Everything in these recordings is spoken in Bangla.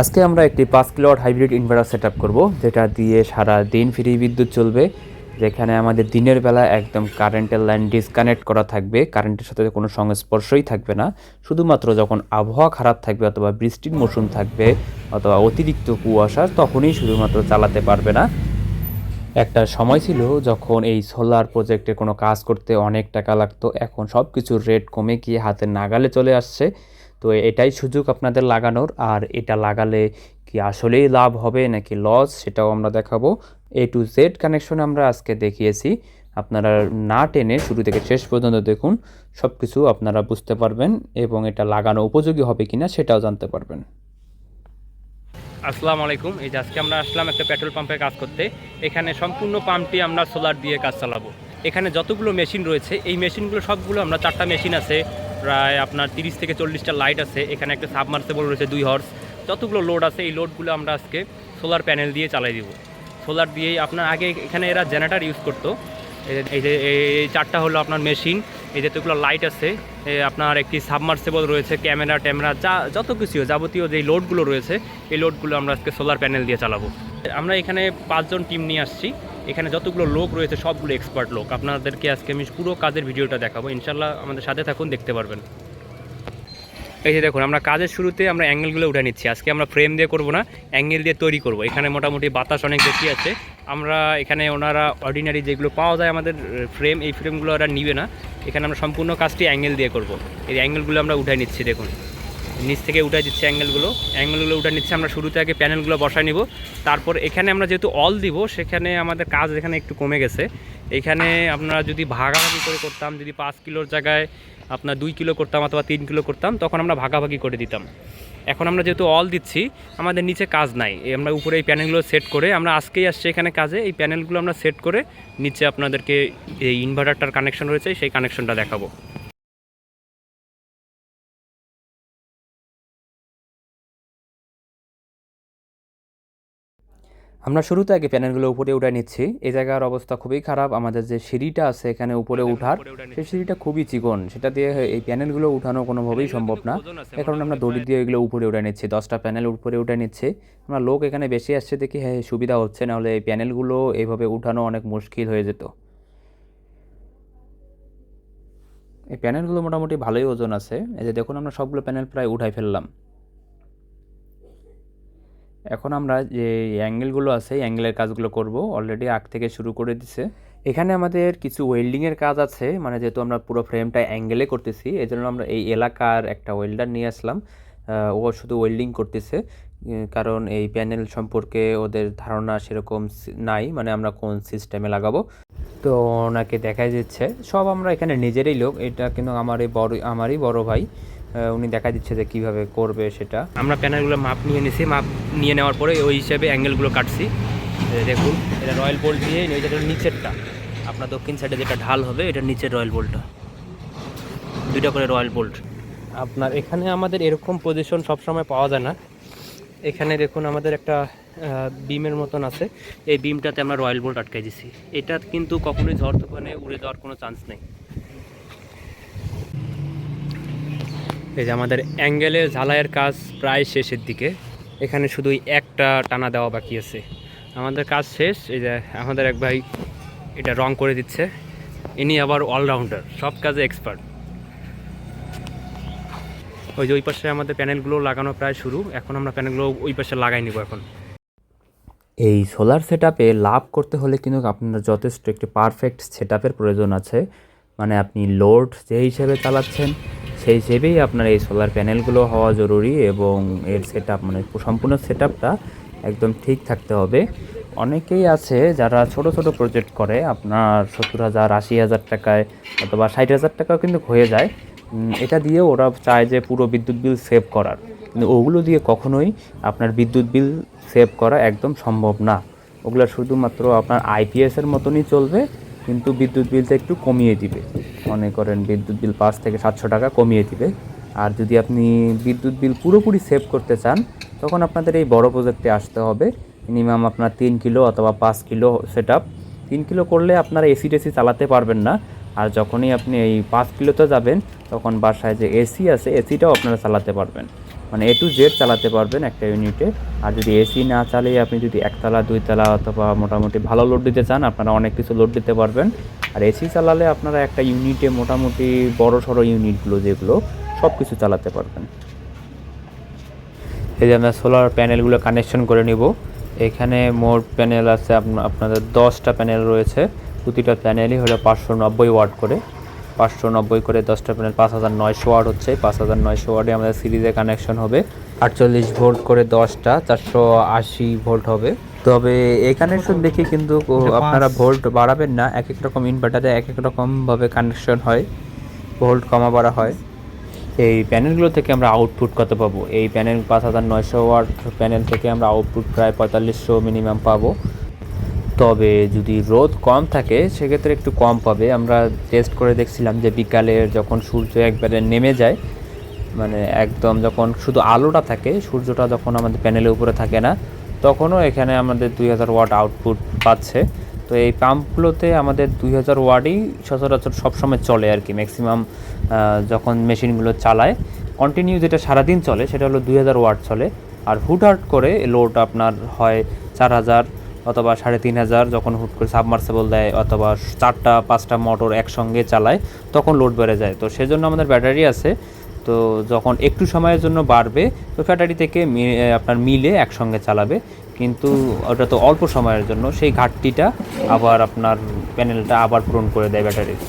আজকে আমরা একটি পাঁচ kilowatt hybrid inverter set up করব, যেটা দিয়ে সারা দিন ফ্রি বিদ্যুৎ চলবে, যেখানে আমাদের দিনের বেলা একদম কারেন্টের লাইন ডিসকানেক্ট করা থাকবে কারেন্টের সাথে কোনো সংস্পর্শই থাকবে না। শুধুমাত্র যখন আবহাওয়া খারাপ থাকবে অথবা বৃষ্টির মৌসুম থাকবে, অথবা অতিরিক্ত কুয়াশা, তখনই শুধুমাত্র চালাতে পারবে না। একটা সময় ছিল যখন এই সোলার প্রজেক্টে কোনো কাজ করতে অনেক টাকা লাগতো। এখন সব কিছুর রেট কমে গিয়ে হাতের নাগালে চলে আসছে। তো এটাই সুযোগ আপনাদের লাগানোর। আর এটা লাগালে কি আসলেই লাভ হবে নাকি লস সেটাও আমরা দেখাবো। এ টু জেড কানেকশন আমরা আজকে দেখিয়েছি। আপনারা না টেনে শুরু থেকে শেষ পর্যন্ত দেখুন। সব কিছু আপনারা বুঝতে পারবেন এবং এটা লাগানো উপযোগী হবে কিনা সেটাও জানতে পারবেন। আসসালামু আলাইকুম। এই যে আজকে আমরা আসলাম একটা পেট্রোল পাম্পে কাজ করতে। এখানে সম্পূর্ণ পাম্পটি আমরা সোলার দিয়ে কাজ চালাবো। এখানে যতগুলো মেশিন রয়েছে, এই মেশিনগুলো সবগুলো আমরা চারটা মেশিন আছে, প্রায় আপনার তিরিশ থেকে চল্লিশটা লাইট আছে, এখানে একটা সাবমার্সেবল রয়েছে দুই হর্স। যতগুলো লোড আছে, এই লোডগুলো আমরা আজকে সোলার প্যানেল দিয়ে চালাই দিব। সোলার দিয়েই আপনার আগে এখানে এরা জেনারেটার ইউজ করতো। এই যে- এই চারটা হলো আপনার মেশিন। এই যতগুলো লাইট আছে আপনার একটি সাবমার্সেবল রয়েছে ক্যামেরা ট্যামেরা, যা, যত কিছু যাবতীয় যে লোডগুলো রয়েছে, এই লোডগুলো আমরা আজকে সোলার প্যানেল দিয়ে চালাবো। আমরা এখানে পাঁচজন টিম নিয়ে আসছি। এখানে যতগুলো লোক রয়েছে, সবগুলো এক্সপার্ট লোক। আপনাদেরকে আজকে আমি পুরো কাজের ভিডিওটা দেখাবো। ইনশাল্লাহ আমাদের সাথে থাকুন, দেখতে পারবেন। এই যে দেখুন, আমরা কাজের শুরুতে আমরা অ্যাঙ্গেলগুলো উঠে নিচ্ছি। আজকে আমরা ফ্রেম দিয়ে করব না অ্যাঙ্গেল দিয়ে তৈরি করব। এখানে মোটামুটি বাতাস অনেক বেশি আছে। আমরা এখানে ওনারা অর্ডিনারি যেগুলো পাওয়া যায় আমাদের ফ্রেম এই ফ্রেমগুলো ওরা নিবে না। এখানে আমরা সম্পূর্ণ কাজটি অ্যাঙ্গেল দিয়ে করব। এই অ্যাঙ্গেলগুলো আমরা উঠাই নিচ্ছি, দেখুন। নিচ থেকে উঠাই দিচ্ছি অ্যাঙ্গেলগুলো অ্যাঙ্গেলগুলো উঠে নিচ্ছি, আমরা শুরুতে আগে প্যানেলগুলো বসাই নিব। তারপর এখানে আমরা যেহেতু অল দিব, সেখানে আমাদের কাজ এখানে একটু কমে গেছে। এখানে আপনারা যদি ভাগাভাগি করে করতাম, যদি পাঁচ কিলোর জায়গায় আপনার দুই কিলো করতাম অথবা তিন কিলো করতাম, তখন আমরা ভাগাভাগি করে দিতাম। এখন আমরা যেহেতু অল দিচ্ছি, আমাদের নিচে কাজ নাই। আমরা উপরে এই প্যানেলগুলো সেট করে আমরা আজকেই আসছি এখানে কাজে। এই প্যানেলগুলো আমরা সেট করে নিচে আপনাদেরকে এই ইনভার্টারটার কানেকশন রয়েছে, সেই কানেকশনটা দেখাবো। আমরা শুরুতে আগে প্যানেলগুলো উপরে উঠে নিচ্ছি। এই জায়গার অবস্থা খুবই খারাপ। আমাদের যে সিঁড়িটা আছে এখানে উপরে উঠার সেই সিঁড়িটা খুবই চিকন। সেটা দিয়ে এই প্যানেলগুলো উঠানো কোনোভাবেই সম্ভব না। এ কারণে আমরা দড়ি দিয়ে এগুলো উপরে উঠে নিচ্ছি। দশটা প্যানেল উপরে উঠে নিচ্ছি। আমরা লোক এখানে বেশি আসছে দেখি হ্যাঁ সুবিধা হচ্ছে। নাহলে এই প্যানেলগুলো এইভাবে উঠানো অনেক মুশকিল হয়ে যেত। এই প্যানেলগুলো মোটামুটি ভালোই ওজন আছে। এই যে দেখুন আমরা সবগুলো প্যানেল প্রায় উঠাই ফেললাম। এখন আমরা যে অ্যাঙ্গেলগুলো আছে অ্যাঙ্গেলের কাজগুলো করব। অলরেডি আগ থেকে শুরু করে দিছে। এখানে আমাদের কিছু ওয়েল্ডিংয়ের কাজ আছে মানে যেহেতু আমরা পুরো ফ্রেমটা অ্যাঙ্গেলে করতেছি এই জন্য আমরা এই এলাকার একটা ওয়েল্ডার নিয়ে আসলাম। ও শুধু ওয়েল্ডিং করতেছে কারণ এই প্যানেল সম্পর্কে ওদের ধারণা সেরকম নাই মানে আমরা কোন সিস্টেমে লাগাবো। তো ওনাকে দেখাই দিচ্ছে। সব আমরা এখানে নিজেরই লোক, এটা কিন্তু আমারই বড় আমারই বড় ভাই। উনি দেখা দিচ্ছে যে কীভাবে করবে সেটা। আমরা প্যানেলগুলো মাপ নিয়ে নিছি, মাপ নিয়ে নেওয়ার পরে ওই হিসাবে অ্যাঙ্গেলগুলো কাটছি। দেখুন, এটা রয়্যাল বোল্ট দিয়ে এই যেটা নিচেরটা, আপনার দক্ষিণ সাইডে যেটা ঢাল হবে, এটা নিচের রয়্যাল বোল্টটা। দুইটা করে রয়্যাল বোল্ট। আপনার এখানে আমাদের এরকম পজিশন সবসময় পাওয়া যায় না। এখানে দেখুন, আমাদের একটা বিমের মতন আছে। এই বিমটাতে আমরা রয়্যাল বোল্ট আটকাই দিছি। এটা কিন্তু কখনোই ঝড় তুফানে উড়ে যাওয়ার কোনো চান্স নেই। এই যে আমাদের অ্যাঙ্গেলের ঝালাইয়ের কাজ প্রায় শেষের দিকে। এখানে শুধুই একটা টানা দেওয়া বাকি আছে। আমাদের কাজ শেষ, এই যে আমাদের এক ভাই এটা রং করে দিচ্ছে। ইনি আবার অলরাউন্ডার সব কাজে এক্সপার্ট ওই যে ওই পাশে আমাদের প্যানেলগুলো লাগানো প্রায় শুরু, এখন আমরা প্যানেলগুলো ওই পাশে লাগাই নিব এখন। এই সোলার সেট লাভ করতে হলে কিন্তু আপনার যথেষ্ট একটি পারফেক্ট সেট প্রয়োজন আছে। মানে আপনি লোড যে হিসেবে চালাচ্ছেন সেই হিসেবেই আপনার এই সোলার প্যানেলগুলো হওয়া জরুরি এবং এর সেট মানে সম্পূর্ণ সেট একদম ঠিক থাকতে হবে। অনেকেই আছে যারা ছোট ছোট প্রজেক্ট করে, আপনার সত্তর হাজার, আশি হাজার টাকায় অথবা ষাট হাজার টাকাও কিন্তু হয়ে যায়। এটা দিয়ে ওরা চায় যে পুরো বিদ্যুৎ বিল সেভ করার। কিন্তু ওগুলো দিয়ে কখনোই আপনার বিদ্যুৎ বিল সেভ করা একদম সম্ভব না। ওগুলো শুধুমাত্র আপনার আইপিএসের মতনই চলবে। কিন্তু বিদ্যুৎ বিলটা একটু কমিয়ে দিবে। মনে করেন বিদ্যুৎ বিল পাঁচ থেকে সাতশো টাকা কমিয়ে দিবে। আর যদি আপনি বিদ্যুৎ বিল পুরোপুরি সেভ করতে চান, তখন আপনাদের এই বড় প্রজেক্টে আসতে হবে। মিনিমাম আপনার তিন কিলো অথবা পাঁচ কিলো সেট আপ তিন কিলো করলে আপনারা এসি টেসি চালাতে পারবেন না। আর যখনই আপনি এই পাঁচ কিলোতে যাবেন, তখন বাসায় যে এসি আছে, এসিটাও আপনারা চালাতে পারবেন। মানে এ টু জেড চালাতে পারবেন একটা ইউনিটে আর যদি এসি না চালিয়ে আপনি যদি একতলা, দুইতলা অথবা মোটামুটি ভালো লোড দিতে চান, আপনারা অনেক কিছু লোড দিতে পারবেন। আর এসি চালালে আপনারা একটা ইউনিটে মোটামুটি বড় সড়ো ইউনিটগুলো যেগুলো সব কিছু চালাতে পারবেন। এই যে আমরা সোলার প্যানেলগুলো কানেকশন করে নিব। এখানে মোট প্যানেল আছে আপনা- আপনাদের দশটা প্যানেল রয়েছে। প্রতিটা প্যানেলই হলো পাঁচশো নব্বই ওয়াট করে। পাঁচশো নব্বই করে দশটা প্যানেল পাঁচ হাজার নয়শো ওয়াট হচ্ছে। পাঁচ হাজার নয়শো ওয়ার্ডে আমাদের সিরিজে কানেকশন হবে। আটচল্লিশ ভোল্ট করে দশটা চারশো আশি ভোল্ট হবে। তবে এই কানেকশন দেখে কিন্তু আপনারা ভোল্ট বাড়াবেন না এক এক রকম ইনভার্টারে এক এক রকমভাবে কানেকশন হয় ভোল্ট কমা বাড়া হয়। এই প্যানেলগুলো থেকে আমরা আউটপুট কত পাবো? এই প্যানেল পাঁচ হাজার নয়শো ওয়াট প্যানেল থেকে আমরা আউটপুট প্রায় পঁয়তাল্লিশশো মিনিমাম পাবো। তবে যদি রোদ কম থাকে, সেক্ষেত্রে একটু কম পাবে। আমরা টেস্ট করে দেখছিলাম যে বিকালে যখন সূর্য একবারে নেমে যায় মানে একদম যখন শুধু আলোটা থাকে, সূর্যটা যখন আমাদের প্যানেলের উপরে থাকে না, তখনও এখানে আমাদের দুই হাজার ওয়াট আউটপুট পাচ্ছে। তো এই পাম্পগুলোতে আমাদের দুই হাজার ওয়াটই সচরাচর সবসময় চলে আর কি। ম্যাক্সিমাম যখন মেশিনগুলো চালায় কন্টিনিউ যেটা সারাদিন চলে, সেটা হলো দুই হাজার ওয়াট চলে। আর হুট হুটহাট করে লোড আপনার হয় চার হাজার অথবা সাড়ে তিন হাজার যখন হুট করে সাবমার্সেবল দেয় অথবা চারটা, পাঁচটা মোটর একসঙ্গে চালায়, তখন লোড বেড়ে যায়। তো সেজন্য আমাদের ব্যাটারি আছে। তো যখন একটু সময়ের জন্য বাড়বে, তো ব্যাটারি থেকে আপনার মিলে একসঙ্গে চালাবে। কিন্তু ওটা তো অল্প সময়ের জন্য, সেই ঘাটতিটা আবার আপনার প্যানেলটা আবার পূরণ করে দেয় ব্যাটারির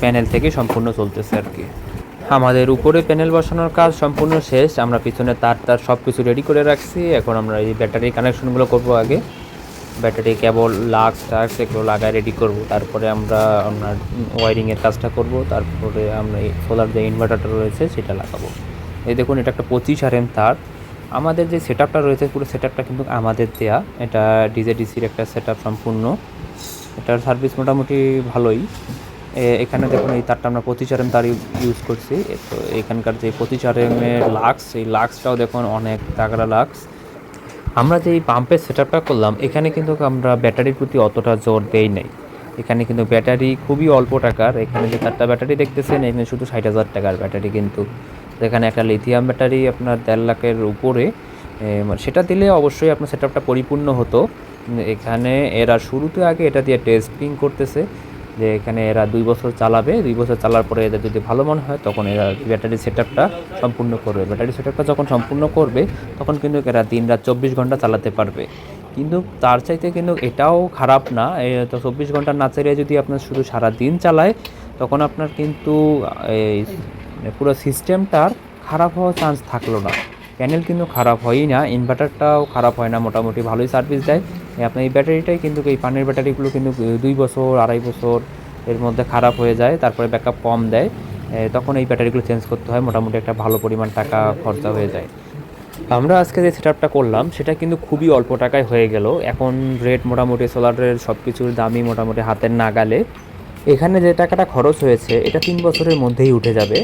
প্যানেল থেকে সম্পূর্ণ চলতেছে আর কি। আমাদের উপরে প্যানেল বসানোর কাজ সম্পূর্ণ শেষ। আমরা পিছনে তার তার সব কিছু রেডি করে রাখছি। এখন আমরা এই ব্যাটারি কানেকশনগুলো করব আগে। ব্যাটারি কেবল লাক্স টাক্স এগুলো লাগায় রেডি করব। তারপরে আমরা আপনার ওয়ারিংয়ের কাজটা করব। তারপরে আমরা এই সোলার যে ইনভার্টারটা রয়েছে, সেটা লাগাবো। এই দেখুন, এটা একটা পঁচিশ আর এম তার। আমাদের যে সেট রয়েছে, পুরো সেট কিন্তু আমাদের দেয়া। এটা ডিজেডিসির একটা সেট সম্পূর্ণ। এটার সার্ভিস মোটামুটি ভালোই। এখানে দেখুন, এই তারটা আমরা পঁচিশ আর এম তার ইউজ করছি। তো এখানকার যে পঁচিশ আর এম এর লাক্স, এই লাক্সটাও দেখুন, অনেক তাগড়া লাক্স। আমরা যে পাম্পের সেট করলাম, এখানে কিন্তু আমরা ব্যাটারির প্রতি অতটা জোর দেই নাই। এখানে কিন্তু ব্যাটারি খুবই অল্প টাকার। এখানে যে চারটা ব্যাটারি দেখতেছেন, এখানে শুধু ষাট হাজার টাকার ব্যাটারি কিন্তু। যেখানে একটা লিথিয়াম ব্যাটারি আপনার দেড় লাখের উপরে মানে সেটা দিলে অবশ্যই আপনার সেট পরিপূর্ণ হতো। এখানে এরা শুরুতে আগে এটা দিয়ে টেস্টিং করতেছে। যে এখানে এরা দুই বছর চালাবে, দুই বছর চালার পরে এদের যদি ভালো মনে হয়, তখন এরা ব্যাটারি সেট সম্পূর্ণ করবে। ব্যাটারি সেট যখন সম্পূর্ণ করবে, তখন কিন্তু এরা দিন রাত চব্বিশ ঘণ্টা চালাতে পারবে। কিন্তু তার চাইতে কিন্তু এটাও খারাপ না তো চব্বিশ ঘণ্টা না চালিয়ে যদি আপনার শুধু সারা দিন চালায়, তখন আপনার কিন্তু এই পুরো সিস্টেমটার খারাপ হওয়ার চান্স থাকল না। প্যানেল কিন্তু খারাপ হয়ই না ইনভার্টারটাও খারাপ হয় না, মোটামুটি ভালোই সার্ভিস দেয়। আপনার এই ব্যাটারিটাই কিন্তু এই পানির ব্যাটারিগুলো কিন্তু দুই বছর, আড়াই বছর এর মধ্যে খারাপ হয়ে যায়, তারপরে ব্যাকআপ কম দেয়। তখন এই ব্যাটারিগুলো চেঞ্জ করতে হয়, মোটামুটি একটা ভালো পরিমাণ টাকা খরচা হয়ে যায়। আমরা আজকে যে সেট করলাম, সেটা কিন্তু খুবই অল্প টাকায় হয়ে গেল। এখন রেট মোটামুটি সোলারের সব কিছুর দামই মোটামুটি হাতের নাগালে। এখানে যে টাকাটা খরচ হয়েছে, এটা তিন বছরের মধ্যেই উঠে যাবে।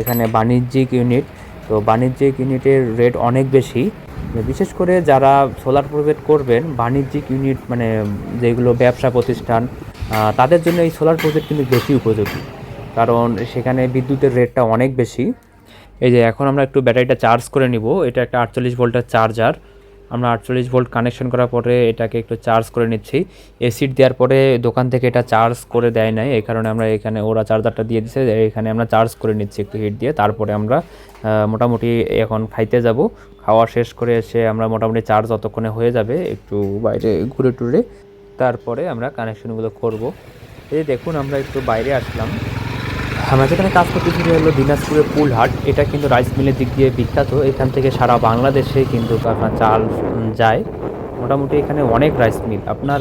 এখানে বাণিজ্যিক ইউনিট তো বাণিজ্যিক ইউনিটের রেট অনেক বেশি। বিশেষ করে যারা সোলার প্রজেক্ট করবেন, বাণিজ্যিক ইউনিট মানে যেগুলো ব্যবসা প্রতিষ্ঠান তাদের জন্য এই সোলার প্রজেক্ট কিন্তু বেশি উপযোগী। কারণ সেখানে বিদ্যুতের রেটটা অনেক বেশি। এই যে এখন আমরা একটু ব্যাটারিটা চার্জ করে নিব, এটা একটা আটচল্লিশ ভোল্টের চার্জার আমরা আটচল্লিশ ভোল্ট কানেকশন করার পরে এটাকে একটু চার্জ করে নিচ্ছি। এসিড দেওয়ার পরে দোকান থেকে এটা চার্জ করে দেয় নাই, এই কারণে আমরা এখানে ওরা চার্জারটা দিয়ে দিচ্ছে এখানে আমরা চার্জ করে নিচ্ছি একটু হিট দিয়ে। তারপরে আমরা মোটামুটি এখন খাইতে যাব। খাওয়া শেষ করে এসে আমরা মোটামুটি চার্জ অতক্ষণে হয়ে যাবে, একটু বাইরে ঘুরে টুরে। তারপরে আমরা কানেকশনগুলো করব। এই দেখুন, আমরা একটু বাইরে আসলাম। আমরা যেখানে কাজ করতেছি সেটা হলো দিনাজপুরের পুলহাট। এটা কিন্তু রাইস মিলের দিক দিয়ে বিখ্যাত। এখান থেকে সারা বাংলাদেশে কিন্তু আপনার চাল যায়। মোটামুটি এখানে অনেক রাইস মিল। আপনার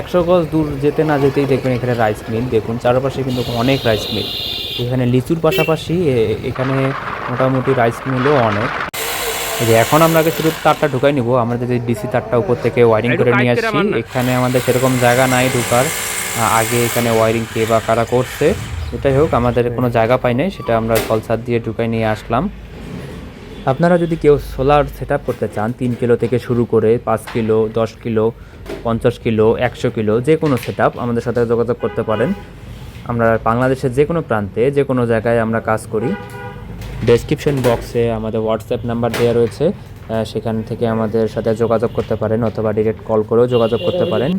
একশো গজ দূর যেতে না যেতেই দেখবেন এখানে রাইস মিল। দেখুন চারপাশে কিন্তু অনেক রাইস মিল। এখানে লিচুর পাশাপাশি এখানে মোটামুটি রাইস মিলও অনেক। যে এখন আমরা আগে শুধু তারটা ঢুকাই নিব। আমরা যদি ডিসি তারটা উপর থেকে ওয়ারিং করে নিয়ে আসছি। এখানে আমাদের সেরকম জায়গা নাই ঢুকার। আগে এখানে ওয়ারিং কে বা কারা করছে। এটাই হোক, আমাদের কোনো জায়গা পাই নাই, সেটা আমরা কলসার দিয়ে ঢুকাই নিয়ে আসলাম। আপনারা যদি কেউ সোলার সেট করতে চান, তিন কিলো থেকে শুরু করে পাঁচ কিলো, দশ কিলো, পঞ্চাশ কিলো, একশো কিলো, যে কোনো সেট আমাদের সাথে যোগাযোগ করতে পারেন। আমরা বাংলাদেশের যে কোনো প্রান্তে, যে কোনো জায়গায় আমরা কাজ করি। ডেসক্রিপশন বক্সে আমাদের হোয়াটসঅ্যাপ নাম্বার দেওয়া রয়েছে সেখান থেকে আমাদের সাথে যোগাযোগ করতে পারেন অথবা ডিরেক্ট কল করেও যোগাযোগ করতে পারেন।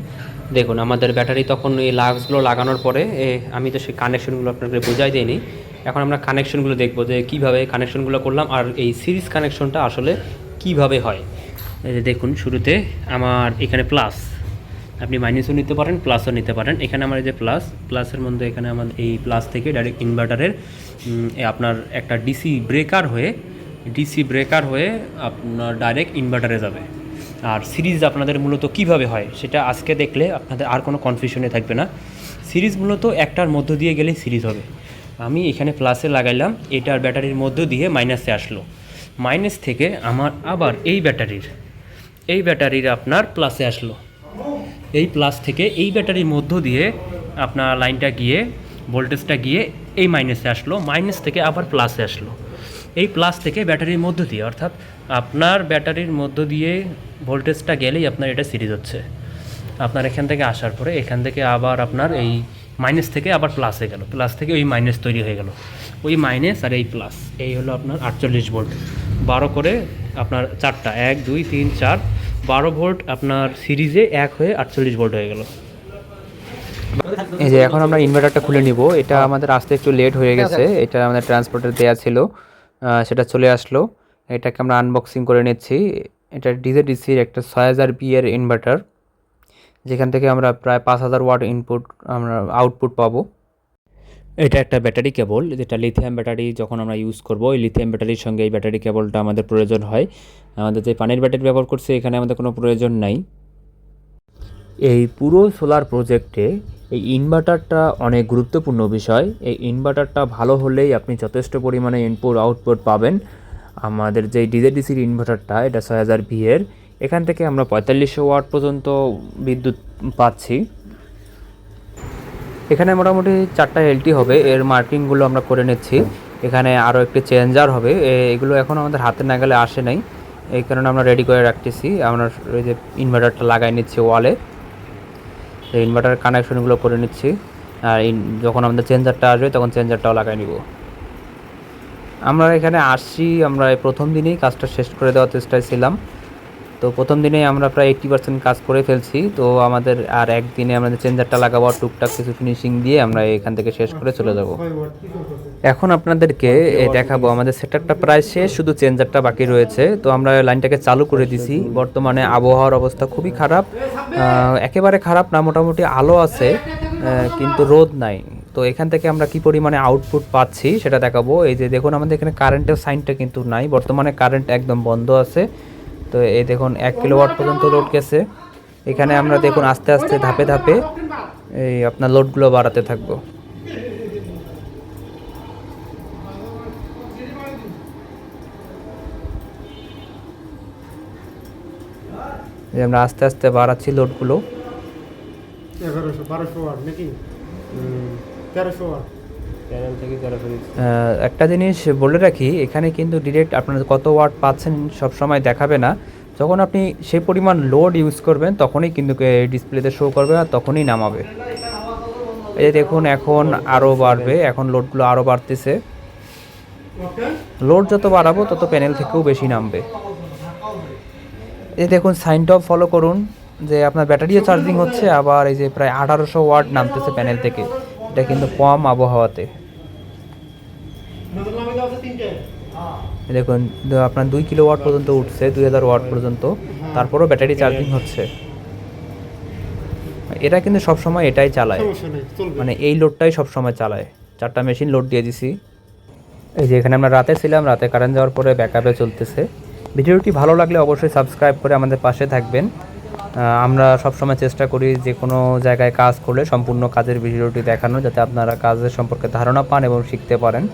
দেখুন, আমাদের ব্যাটারি তখন এই লাক্সগুলো লাগানোর পরে আমি তো সেই কানেকশনগুলো আপনাকে বোঝাই দিইনি। এখন আমরা কানেকশনগুলো দেখব যে কীভাবে কানেকশনগুলো করলাম আর এই সিরিজ কানেকশনটা আসলে কীভাবে হয়। দেখুন, শুরুতে আমার এখানে প্লাস আপনি মাইনাসও নিতে পারেন প্লাসও নিতে পারেন। এখানে আমার এই যে প্লাস প্লাসের মধ্যে এখানে আমার এই প্লাস থেকে ডাইরেক্ট ইনভার্টারের আপনার একটা ডিসি ব্রেকার হয়ে ডিসি ব্রেকার হয়ে আপনার ডাইরেক্ট ইনভার্টারে যাবে। আর সিরিজ আপনাদের মূলত কীভাবে হয়, সেটা আজকে দেখলে আপনাদের আর কোনো কনফিউশনে থাকবে না। সিরিজ মূলত একটার মধ্য দিয়ে গেলেই সিরিজ হবে। আমি এখানে প্লাসে লাগাইলাম, এটার ব্যাটারির মধ্য দিয়ে মাইনাসে আসলো। মাইনাস থেকে আমার আবার এই ব্যাটারির এই ব্যাটারির আপনার প্লাসে আসলো। এই প্লাস থেকে এই ব্যাটারির মধ্য দিয়ে আপনার লাইনটা গিয়ে ভোল্টেজটা গিয়ে এই মাইনাসে আসলো মাইনাস থেকে আবার প্লাসে আসলো। এই প্লাস থেকে ব্যাটারির মধ্য দিয়ে, অর্থাৎ আপনার ব্যাটারির মধ্য দিয়ে ভোল্টেজটা গেলেই আপনার এটা সিরিজ হচ্ছে। আপনার এখান থেকে আসার পরে এখান থেকে আবার আপনার এই মাইনাস থেকে আবার প্লাসে গেল। প্লাস থেকে ওই মাইনাস তৈরি হয়ে গেল। ওই মাইনাস আর এই প্লাস এই হলো আপনার আটচল্লিশ ভোল্ট বারো করে আপনার চারটা, এক, দুই, তিন, চার বারো ভোল্ট আপনার সিরিজে এক হয়ে আটচল্লিশ ভোল্ট হয়ে গেল। এই যে এখন আমরা ইনভার্টারটা খুলে নিব, এটা আমাদের আসতে একটু লেট হয়ে গেছে, এটা আমাদের ট্রান্সপোর্টার দেওয়া ছিল সেটা চলে আসলো। এটাকে আমরা আনবক্সিং করে নিচ্ছি। এটা ডিজে ডিসির একটা ছয় হাজার বি এর ইনভার্টার যেখান থেকে আমরা প্রায় পাঁচ হাজার ওয়াট ইনপুট আমরা আউটপুট পাবো। এটা একটা ব্যাটারি কেবল, যেটা লিথিয়াম ব্যাটারি যখন আমরা ইউজ করব এই লিথিয়াম ব্যাটারির সঙ্গে এই ব্যাটারি কেবলটা আমাদের প্রয়োজন হয়। আমাদের যে পানির ব্যাটারি ব্যবহার করছে, এখানে আমাদের কোনো প্রয়োজন নাই। এই পুরো সোলার প্রজেক্টে এই ইনভার্টারটা অনেক গুরুত্বপূর্ণ বিষয়। এই ইনভার্টারটা ভালো হলেই আপনি যথেষ্ট পরিমাণে ইনপুট আউটপুট পাবেন। আমাদের যে ডিজেডিসির ইনভার্টারটা এটা ছয় হাজার এর। এখান থেকে আমরা পঁয়তাল্লিশশো ওয়াট পর্যন্ত বিদ্যুৎ পাচ্ছি। এখানে মোটামুটি চারটা এলটি হবে, এর মার্কিংগুলো আমরা করে নিচ্ছি। এখানে আরও একটি চেঞ্জার হবে এগুলো এখন আমাদের হাতে নাগালে আসে নাই। এই কারণে আমরা রেডি করে রাখতেছি। আমরা ওই যে ইনভার্টারটা লাগাই নিচ্ছি ওয়ালে ইনভার্টার কানেকশনগুলো করে নিচ্ছি। আর যখন আমাদের চেঞ্জারটা আসবে, তখন চেঞ্জারটাও লাগাই নিব। আমরা এখানে আসছি, আমরা প্রথম দিনেই কাজটা শেষ করে দেওয়ার চেষ্টায় ছিলাম। তো প্রথম দিনেই আমরা প্রায় এইট্টি পার্সেন্ট কাজ করে ফেলছি। তো আমাদের আর একদিনে আমাদের চেঞ্জারটা লাগাবো টুকটাক কিছু ফিনিশিং দিয়ে আমরা এখান থেকে শেষ করে চলে যাব। এখন আপনাদেরকে দেখাবো, আমাদের সেটআপটা প্রায় শেষ, শুধু চেঞ্জারটা বাকি রয়েছে। তো আমরা লাইনটাকে চালু করে দিছি। বর্তমানে আবহাওয়ার অবস্থা খুবই খারাপ। একেবারে খারাপ না, মোটামুটি আলো আছে কিন্তু রোদ নাই। তো এখান থেকে আমরা কি পরিমাণে আউটপুট পাচ্ছি সেটা দেখাবো। এই যে দেখুন, আমাদের এখানে কারেন্টের সাইনটা কিন্তু নাই। বর্তমানে কারেন্ট একদম বন্ধ আছে। তো এই দেখুন, এক কিলোওয়াট পর্যন্ত লোড গেছে। এখানে আমরা দেখুন, আস্তে আস্তে, ধাপে ধাপে এই আপনার লোডগুলো বাড়াতে থাকব। আমরা আস্তে আস্তে বাড়াচ্ছি লোডগুলো এগারোশো, বারোশো ওয়াট নাকি? তেরোশো ওয়াট। একটা জিনিস বলে রাখি, এখানে কিন্তু ডিরেক্ট আপনার কত ওয়াট পাচ্ছেন সব সময় দেখাবে না। যখন আপনি সেই পরিমাণ লোড ইউজ করবেন, তখনই কিন্তু ডিসপ্লেতে শো করবে আর তখনই নামাবে। এই যে দেখুন, এখন আরও বাড়বে, এখন লোডগুলো আরও বাড়তেছে। লোড যত বাড়াবো, তত প্যানেল থেকেও বেশি নামবে। এই দেখুন সাইনটাও ফলো করুন, যে আপনার ব্যাটারিও চার্জিং হচ্ছে, আবার এই যে প্রায় আঠারোশো ওয়াট নামতেছে প্যানেল থেকে। এটা কিন্তু কম আবহাওয়াতে নতুন নামে যাচ্ছে তিনটে এই দেখুন দ- আপনার দুই কিলো ওয়াট পর্যন্ত উঠছে দুই হাজার ওয়াট পর্যন্ত। তারপরও ব্যাটারি চার্জিং হচ্ছে। এটা কিন্তু সবসময় এটাই চালায়। মানে এই লোডটাই সবসময় চালায়। চারটা মেশিন লোড দিয়ে দিছি। এই যে এখানে আমরা রাতে ছিলাম রাতে কারেন্ট যাওয়ার পরে ব্যাকআপে চলতেছে। ভিডিওটি ভালো লাগলে অবশ্যই সাবস্ক্রাইব করে আমাদের পাশে থাকবেন। আমরা সবসময় চেষ্টা করি যে কোনো জায়গায় কাজ করলে সম্পূর্ণ কাজের ভিডিওটি দেখানো যাতে আপনারা কাজের সম্পর্কে ধারণা পান এবং শিখতে পারেন।